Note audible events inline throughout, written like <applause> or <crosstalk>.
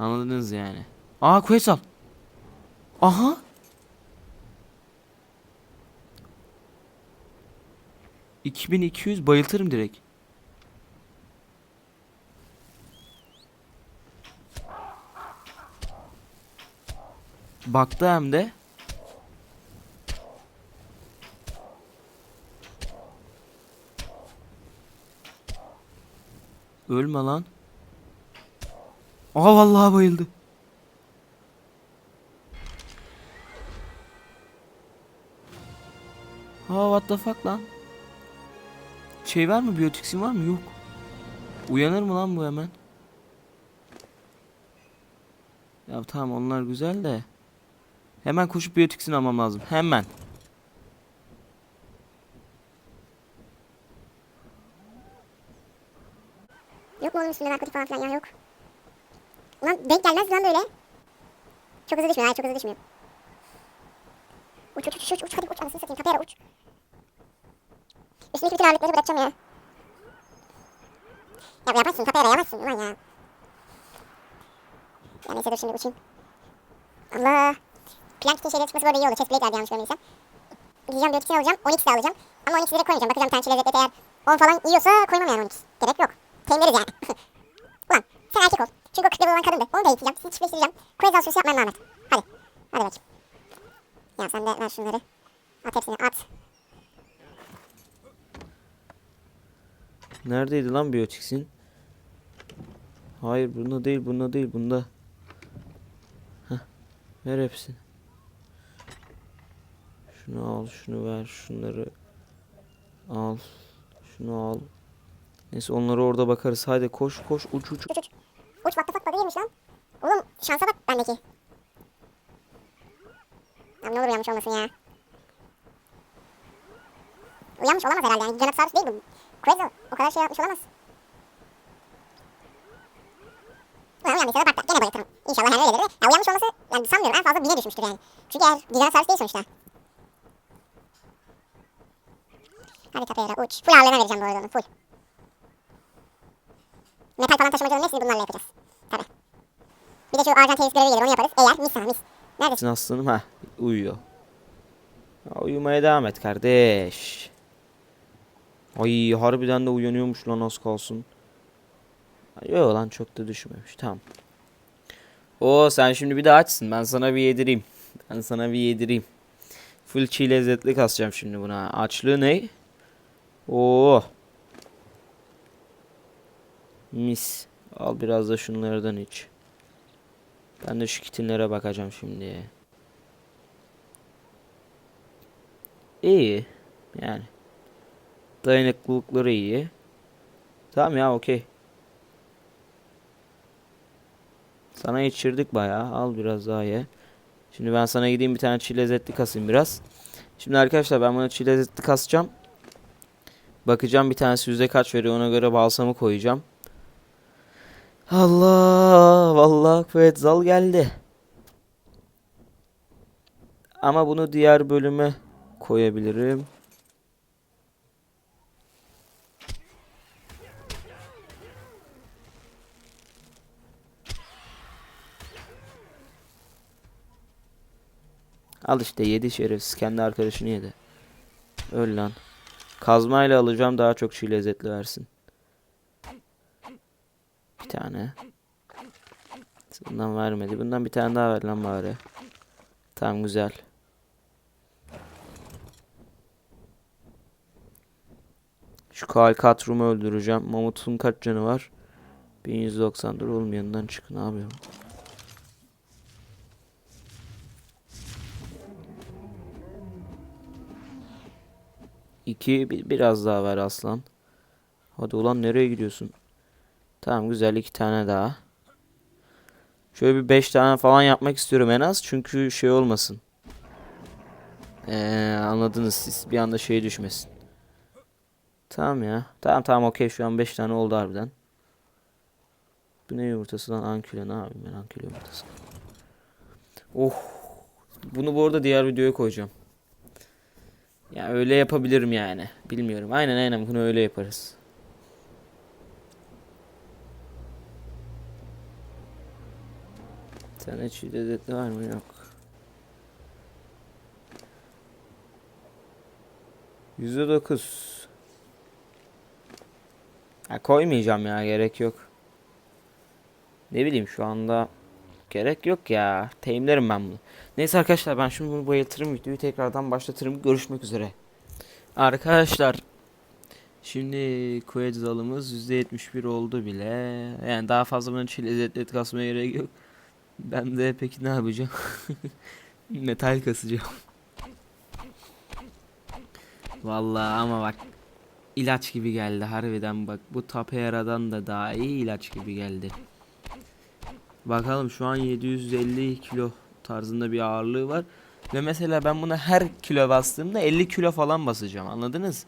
Anladınız yani. Aa quest al. Aha. ...2200 bayıltırım direkt. Baktı hem de. Ölme lan. Aa vallahi bayıldı. Aa what the fuck lan. Şey var mı? Biyotiksin var mı? Yok. Uyanır mı lan bu hemen? Ya tamam onlar güzel de. Hemen koşup biyotiksin almam lazım. Hemen. Yok mu oğlum üstünde narkotik falan filan ya yok. Ulan denk gelmez lan böyle. Çok hızlı düşmüyor hayır çok hızlı düşmüyor. Uç uç uç uç uç hadi uç anasını satayım kapıya ara uç. Üstündeki bütün ağırlıkları bırakacağım ya. Ya yapamazsın kapıya ara yapamazsın ulan ya. Ya neyse dur şimdi uçayım. Allah. Plankton şeyleri çıkması arada iyi olur. Chest plate vardı yanlış görmediysem. Gideceğim biyotiksi alacağım. 12 de alacağım. Ama 12 direkt koymayacağım. Bakacağım tanesi lezzet eğer 10 falan yiyorsa koymam yani 12. Gerek yok. Temleriz yani. <laughs> Ulan sen erkek ol. Çünkü o 40 level olan kadın da. Onu da eğiteceğim. Sizi çiftleştireceğim. Quez alışverişi yapmaya Mehmet. Hadi. Hadi bakayım. Ya sen de ver şunları. At hepsini at. Neredeydi lan biyotiksin? Hayır bunda değil bunda değil bunda. Heh. Ver hepsini. Şunu al şunu ver şunları al. Şunu al. Neyse onları orada bakarız. Haydi koş koş uç uç. Uç uç. Uç bak bak bak iyiymiş lan. Oğlum şansa bak bendeki. Lan ne olur uyanmış olmasın ya. Uyanmış olamaz herhalde yani. Giganotosaurus değil bu. Quetzal o kadar şey yapmış olamaz. Ulan uyandıysa da bak gene bayatırım. İnşallah yani öyledir de. Ya uyanmış olması yani sanmıyorum en fazla bine düşmüştür yani. Çünkü eğer Giganotosaurus değil sonuçta. Hadi ara uç. Full ağırlığına vereceğim bu arada onu full. Metal falan taşımacıların hepsini bunlarla yapacağız. Tabi. Bir de şu Arjantelis görevi gelir onu yaparız. Eğer mis mis. Neredesin? Aslanım ha uyuyor. Ya, uyumaya devam et kardeş. Ay harbiden de uyanıyormuş lan az kalsın. Yok lan çok da düşmemiş tamam. O sen şimdi bir de açsın ben sana bir yedireyim. Ben sana bir yedireyim. Full çiğ lezzetli kasacağım şimdi buna. Açlığı ne? Oo. Mis. Al biraz da şunlardan iç. Ben de şu kitinlere bakacağım şimdi. İyi. Yani. Dayanıklılıkları iyi. Tamam ya okey. Sana içirdik bayağı. Al biraz daha ye. Şimdi ben sana gideyim bir tane çiğ lezzetli kasayım biraz. Şimdi arkadaşlar ben buna çiğ lezzetli kasacağım. Bakacağım bir tanesi yüzde kaç veriyor ona göre balsamı koyacağım. Allah vallahi Quetzal geldi. Ama bunu diğer bölüme koyabilirim. Al işte yedi şerefsiz kendi arkadaşını yedi. Öl lan. Kazmayla alacağım daha çok çiğ lezzetli versin. Bir tane. Bundan vermedi. Bundan bir tane daha ver lan bari. Tamam güzel. Şu Kalkatrum'u öldüreceğim. Mamut'un kaç canı var? 1190. Dur oğlum yanından çık. Ne yapıyorum? İki. bir- biraz daha ver aslan. Hadi ulan nereye gidiyorsun? Tamam güzel iki tane daha. Şöyle bir 5 tane falan yapmak istiyorum en az. Çünkü şey olmasın. Ee, anladınız siz. Bir anda şey düşmesin. Tamam ya. Tamam tamam okey. Şu an 5 tane oldu harbiden. Bu ne yumurtası lan? Anküle ne yapayım ben anküle yumurtası. Oh. Bunu bu arada diğer videoya koyacağım. Ya öyle yapabilirim yani. Bilmiyorum. Aynen aynen bunu öyle yaparız. Sen hiç lezzetli var mı? Yok. Yüzde dokuz. Ha, koymayacağım ya gerek yok. Ne bileyim şu anda gerek yok ya. Teyimlerim ben bunu. Neyse arkadaşlar ben şimdi bunu bayıltırım videoyu tekrardan başlatırım. Görüşmek üzere. Arkadaşlar Şimdi quiz alımız %71 oldu bile. Yani daha fazla bunun için lezzetli et kasmaya gerek yok. Ben de peki ne yapacağım? <laughs> Metal kasacağım. Vallahi ama bak ilaç gibi geldi harbiden bak bu Tapera'dan da daha iyi ilaç gibi geldi. Bakalım şu an 750 kilo tarzında bir ağırlığı var. Ve mesela ben buna her kilo bastığımda 50 kilo falan basacağım anladınız?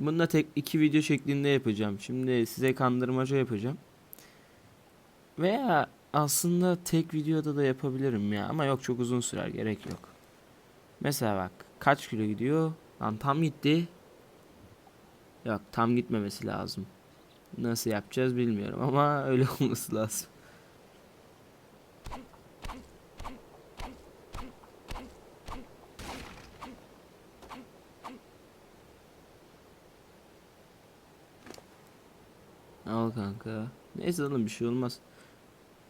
Bunu da tek iki video şeklinde yapacağım. Şimdi size kandırmaca yapacağım. Veya aslında tek videoda da yapabilirim ya. Ama yok çok uzun sürer gerek yok. Mesela bak kaç kilo gidiyor? Lan tam gitti. Yok tam gitmemesi lazım. Nasıl yapacağız bilmiyorum ama <laughs> öyle olması lazım. Al kanka. Neyse oğlum bir şey olmaz.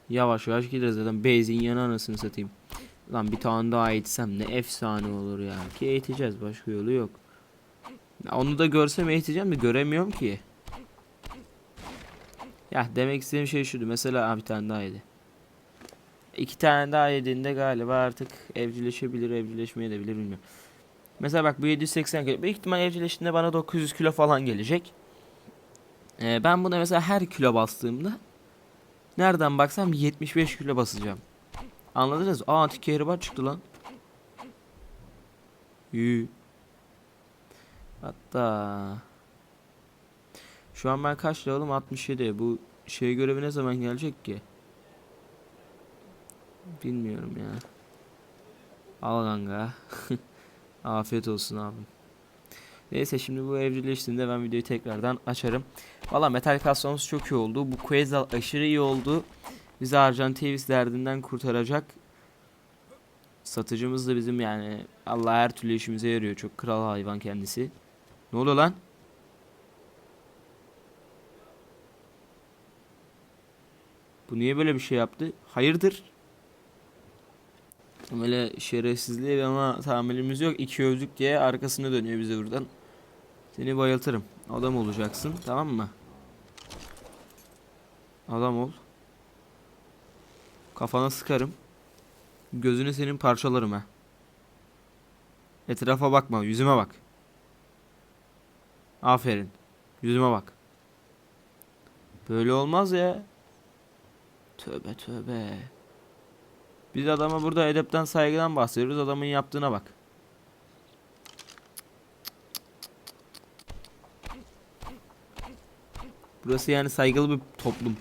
Yavaş yavaş gideriz zaten. Beyzin yanı anasını satayım. Lan bir tane daha eğitsem ne efsane olur ya. Ki eğiteceğiz başka yolu yok. Onu da görsem eğiteceğim de göremiyorum ki. Ya demek istediğim şey şuydu. Mesela bir tane daha yedi. İki tane daha yediğinde galiba artık evcilleşebilir, evcilleşmeyebilir bilmiyorum. Mesela bak bu 780 kilo. Büyük ihtimal evcilleştiğinde bana 900 kilo falan gelecek. Ee, ben buna mesela her kilo bastığımda nereden baksam 75 kilo basacağım. Anladınız? Aa antik kehribar çıktı lan. Yü. Hatta şu an ben kaç oğlum 67. Bu şey görevi ne zaman gelecek ki? Bilmiyorum ya. Al kanka. <laughs> Afiyet olsun abim. Neyse şimdi bu evcilleştiğinde ben videoyu tekrardan açarım. Valla metal kasmamız çok iyi oldu. Bu Quetzal aşırı iyi oldu. Bizi Arjantivis derdinden kurtaracak. Satıcımız da bizim yani Allah her türlü işimize yarıyor. Çok kral hayvan kendisi. Ne oluyor lan? Bu niye böyle bir şey yaptı? Hayırdır? Böyle şerefsizliğe ama tahammülümüz yok. İki övdük diye arkasını dönüyor bize buradan. Seni bayıltırım. Adam olacaksın tamam mı? Adam ol. Kafana sıkarım. Gözünü senin parçalarım ha. Etrafa bakma, yüzüme bak. Aferin. Yüzüme bak. Böyle olmaz ya. Tövbe tövbe. Biz adama burada edepten saygıdan bahsediyoruz. Adamın yaptığına bak. Burası yani saygılı bir toplum.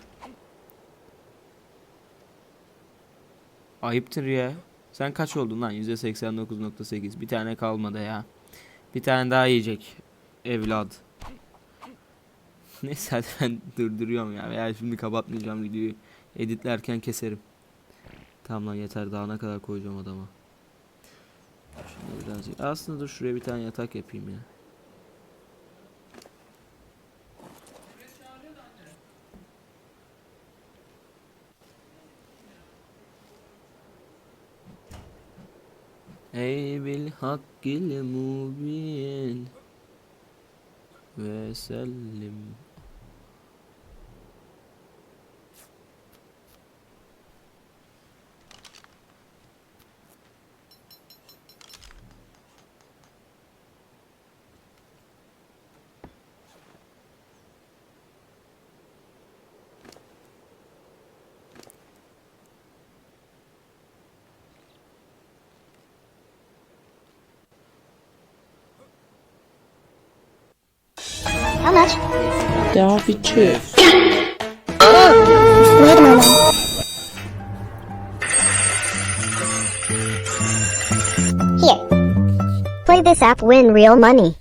Ayıptır ya. Sen kaç oldun lan? %89.8. Bir tane kalmadı ya. Bir tane daha yiyecek. Evlad. <laughs> Neyse hadi ben durduruyorum ya. Veya şimdi kapatmayacağım videoyu. Editlerken keserim. Tamam lan yeter daha ne kadar koyacağım adama. Şunu birazcık. Aslında dur şuraya bir tane yatak yapayım ya. أي بالحق المبين وسلم ve sellim How much? Daha bir çöp. Wait a moment. Here. Play this app, win real money.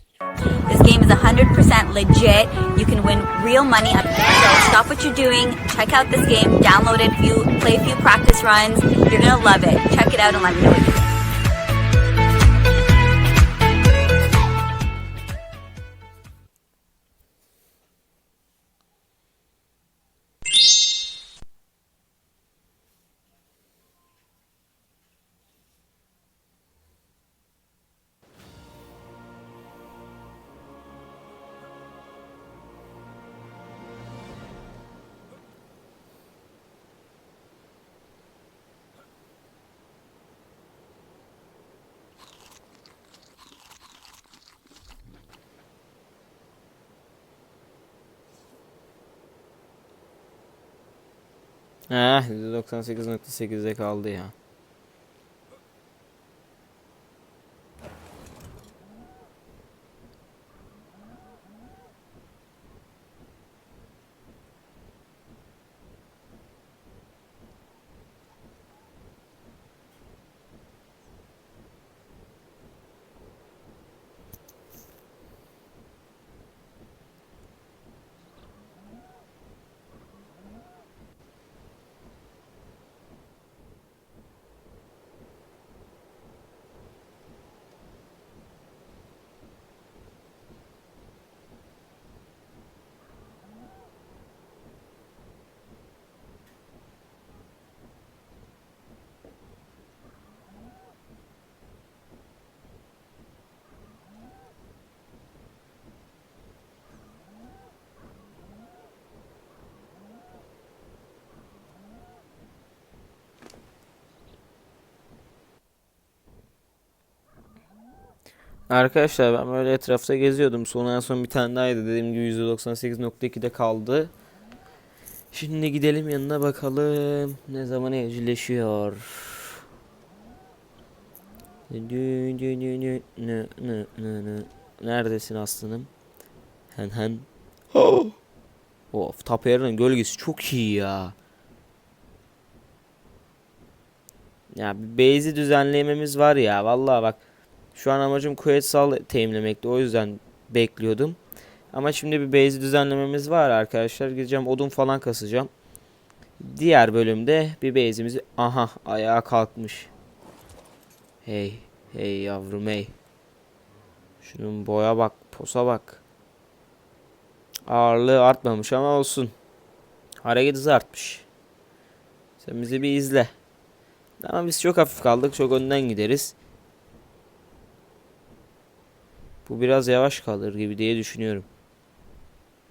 This game is 100% legit. You can win real money. Up here. So stop what you're doing, check out this game, download it, view, play a few practice runs. You're gonna love it. Check it out and let me know what you think. Heh %98.8'de kaldı ya. Arkadaşlar ben böyle etrafta geziyordum. Sonra en son bir tane dahaydı. Dediğim gibi %98.2'de kaldı. Şimdi gidelim yanına bakalım. Ne zaman evcilleşiyor. Neredesin aslanım? Hen hen. <gasps> Of Tapeyar'ın gölgesi çok iyi ya. Ya bir base'i düzenlememiz var ya. Vallahi bak. Şu an amacım Quetzal teminlemekti. O yüzden bekliyordum. Ama şimdi bir base düzenlememiz var arkadaşlar. Gideceğim odun falan kasacağım. Diğer bölümde bir base'imizi... Aha ayağa kalkmış. Hey. Hey yavrum hey. Şunun boya bak. Posa bak. Ağırlığı artmamış ama olsun. Hareket hızı artmış. Sen bizi bir izle. Ama biz çok hafif kaldık. Çok önden gideriz. Bu biraz yavaş kalır gibi diye düşünüyorum.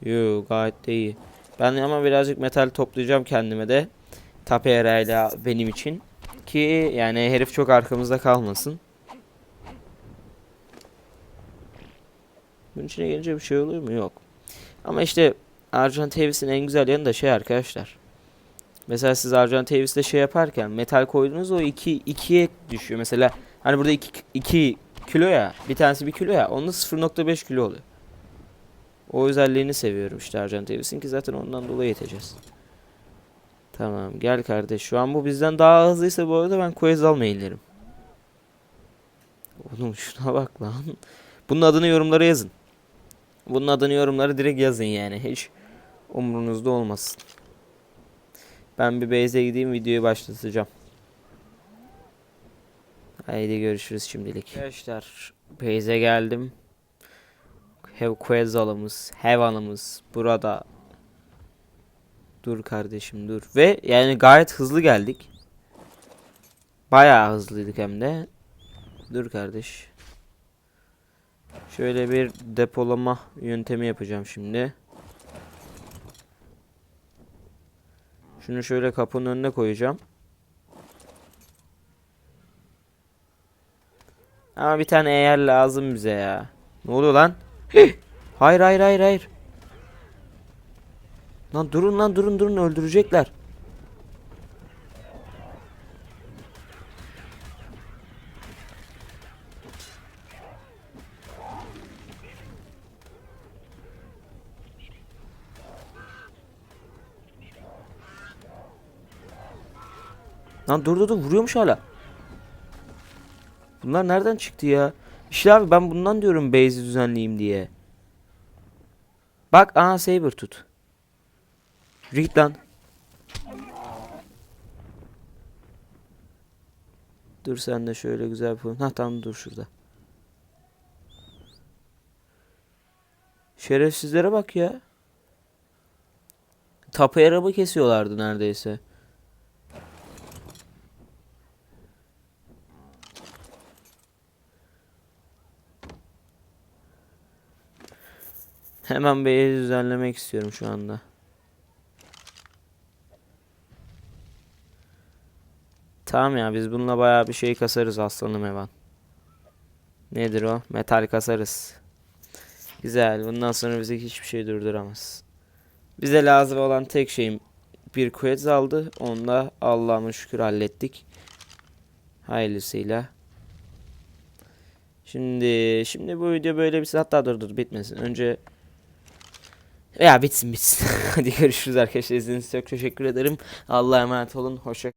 Yo gayet de iyi. Ben ama birazcık metal toplayacağım kendime de. Tapera ile benim için. Ki yani herif çok arkamızda kalmasın. Bunun içine gelince bir şey oluyor mu? Yok. Ama işte Argent Davis'in en güzel yanı da şey arkadaşlar. Mesela siz Argent Davis'te şey yaparken metal koydunuz o 2 iki, 2'ye düşüyor. Mesela hani burada 2 2 kilo ya. Bir tanesi 1 kilo ya. Onda 0.5 kilo oluyor. O özelliğini seviyorum işte Davis'in ki zaten ondan dolayı yeteceğiz. Tamam gel kardeş. Şu an bu bizden daha hızlıysa bu arada ben Quetzal mainlerim. Oğlum şuna bak lan. Bunun adını yorumlara yazın. Bunun adını yorumlara direkt yazın yani. Hiç umurunuzda olmasın. Ben bir base'e gideyim videoyu başlatacağım. Haydi görüşürüz şimdilik. Arkadaşlar base'e geldim. Hev Quetzal'ımız, Heaven'ımız burada. Dur kardeşim dur. Ve yani gayet hızlı geldik. Bayağı hızlıydık hem de. Dur kardeş. Şöyle bir depolama yöntemi yapacağım şimdi. Şunu şöyle kapının önüne koyacağım. Ama bir tane eğer lazım bize ya. Ne oluyor lan? <gasps> hayır hayır hayır hayır. Lan durun lan durun durun öldürecekler. Lan dur dur dur vuruyormuş hala. Bunlar nereden çıktı ya? İşte abi ben bundan diyorum base'i düzenleyeyim diye. Bak aha saber tut. Git lan. Dur sen de şöyle güzel bir Ha tamam dur şurada. Şerefsizlere bak ya. Tapu araba kesiyorlardı neredeyse. Hemen ev düzenlemek istiyorum şu anda. Tamam ya biz bununla bayağı bir şey kasarız aslanım Evan. Nedir o? Metal kasarız. Güzel. Bundan sonra bizi hiçbir şey durduramaz. Bize lazım olan tek şeyim bir quetz aldı. Onu da Allah'ıma şükür hallettik. Hayırlısıyla. Şimdi şimdi bu video böyle bir hatta dur dur bitmesin. Önce ya bitsin bitsin. <laughs> Hadi görüşürüz arkadaşlar. İzlediğiniz için çok teşekkür ederim. Allah'a emanet olun. Hoşça